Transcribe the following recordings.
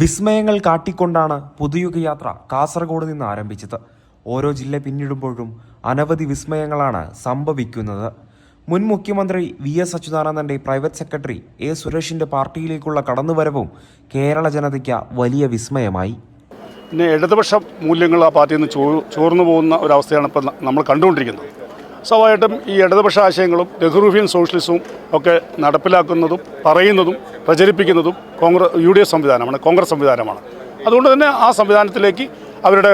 വിസ്മയങ്ങൾ കാട്ടിക്കൊണ്ടാണ് പുതുയുഗയാത്ര കാസർഗോഡ് നിന്ന് ആരംഭിച്ചത്. ഓരോ ജില്ല പിന്നിടുമ്പോഴും അനവധി വിസ്മയങ്ങളാണ് സംഭവിക്കുന്നത്. മുൻ മുഖ്യമന്ത്രി വി എസ് അച്യുതാനന്ദന്റെ പ്രൈവറ്റ് സെക്രട്ടറി എ സുരേഷിന്റെ പാർട്ടിയിലേക്കുള്ള കടന്നുവരവും കേരള ജനതയ്ക്ക് വലിയ വിസ്മയമായി. പിന്നെ ഇടതുപക്ഷ മൂല്യങ്ങൾ ആ പാർട്ടിയിൽ നിന്ന് ചോർന്നു പോകുന്ന ഒരവസ്ഥയാണ് ഇപ്പോൾ നമ്മൾ കണ്ടുകൊണ്ടിരിക്കുന്നത്. സ്വാഭാവികമായിട്ടും ഈ ഇടതുപക്ഷ ആശയങ്ങളും നെഹ്റുവിയൻ സോഷ്യലിസവും ഒക്കെ നടപ്പിലാക്കുന്നതും പറയുന്നതും പ്രചരിപ്പിക്കുന്നതും കോൺഗ്രസ് യു ഡി എഫ് സംവിധാനമാണ് കോൺഗ്രസ് സംവിധാനമാണ്. അതുകൊണ്ട് തന്നെ ആ സംവിധാനത്തിലേക്ക് അവരുടെ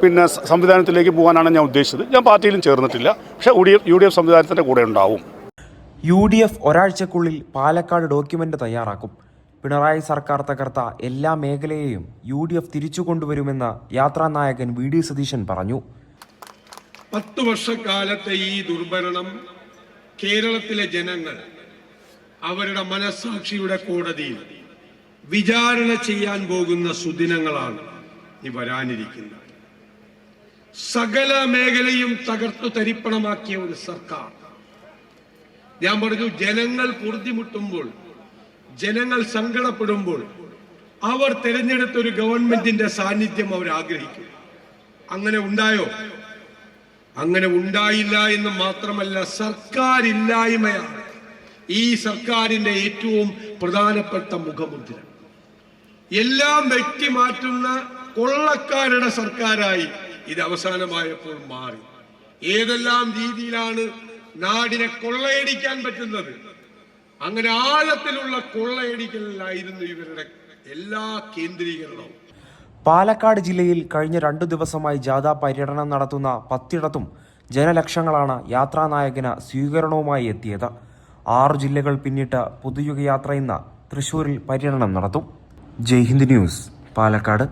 പിന്നെ സംവിധാനത്തിലേക്ക് പോകാനാണ് ഞാൻ ഉദ്ദേശിച്ചത്. ഞാൻ പാർട്ടിയിലും ചേർന്നിട്ടില്ല. പക്ഷേ യു ഡി എഫ് സംവിധാനത്തിന്റെ കൂടെ ഉണ്ടാവും. യു ഡി എഫ് ഒരാഴ്ചക്കുള്ളിൽ പാലക്കാട് ഡോക്യുമെന്റ് തയ്യാറാക്കും. പിണറായി സർക്കാർ തകർത്ത എല്ലാ മേഖലയെയും യു ഡി എഫ് തിരിച്ചു കൊണ്ടുവരുമെന്ന് യാത്രാനായകൻ വി ഡി സതീശൻ പറഞ്ഞു. പത്ത് വർഷക്കാലത്തെ ഈ ദുർഭരണം കേരളത്തിലെ ജനങ്ങൾ അവരുടെ മനസാക്ഷിയുടെ കോടതിയിൽ വിചാരണ ചെയ്യാൻ പോകുന്ന സുദിനങ്ങളാണ് ഈ വരാനിരിക്കുന്നത്. സകല മേഖലയും തകർത്തു തരിപ്പണമാക്കിയ ഒരു സർക്കാർ. ഞാൻ പറഞ്ഞു ജനങ്ങൾ പൊറുതിമുട്ടുമ്പോൾ ജനങ്ങൾ സങ്കടപ്പെടുമ്പോൾ അവർ തിരഞ്ഞെടുത്തൊരു ഗവൺമെന്റിന്റെ സാന്നിധ്യം അവർ ആഗ്രഹിക്കും അങ്ങനെ ഉണ്ടായോ? അങ്ങനെ ഉണ്ടായില്ല എന്ന് മാത്രമല്ല സർക്കാരില്ലായ്മയാണ് ഈ സർക്കാരിന്റെ ഏറ്റവും പ്രധാനപ്പെട്ട മുഖമുദ്ര. എല്ലാം വ്യക്തി മാറ്റുന്ന കൊള്ളക്കാരുടെ സർക്കാരായി ഇത് അവസാനമായപ്പോൾ മാറി. ഏതെല്ലാം രീതിയിലാണ് നാടിനെ കൊള്ളയടിക്കാൻ പറ്റുന്നത്? അങ്ങനെ ആഴത്തിലുള്ള കൊള്ളയടിക്കലായിരുന്നു ഇവരുടെ എല്ലാ കേന്ദ്രീകരണവും. പാലക്കാട് ജില്ലയിൽ കഴിഞ്ഞ രണ്ടു ദിവസമായി ജാഥ പര്യടനം നടത്തുന്ന പത്തിടത്തും ജനലക്ഷങ്ങളാണ് യാത്രാനായകന് സ്വീകരണവുമായി എത്തിയത്. ആറു ജില്ലകൾ പിന്നിട്ട് പുതുയുഗയാത്ര ഇന്ന് തൃശൂരിൽ പര്യടനം നടത്തും. ജയ് ഹിന്ദ് ന്യൂസ് പാലക്കാട്.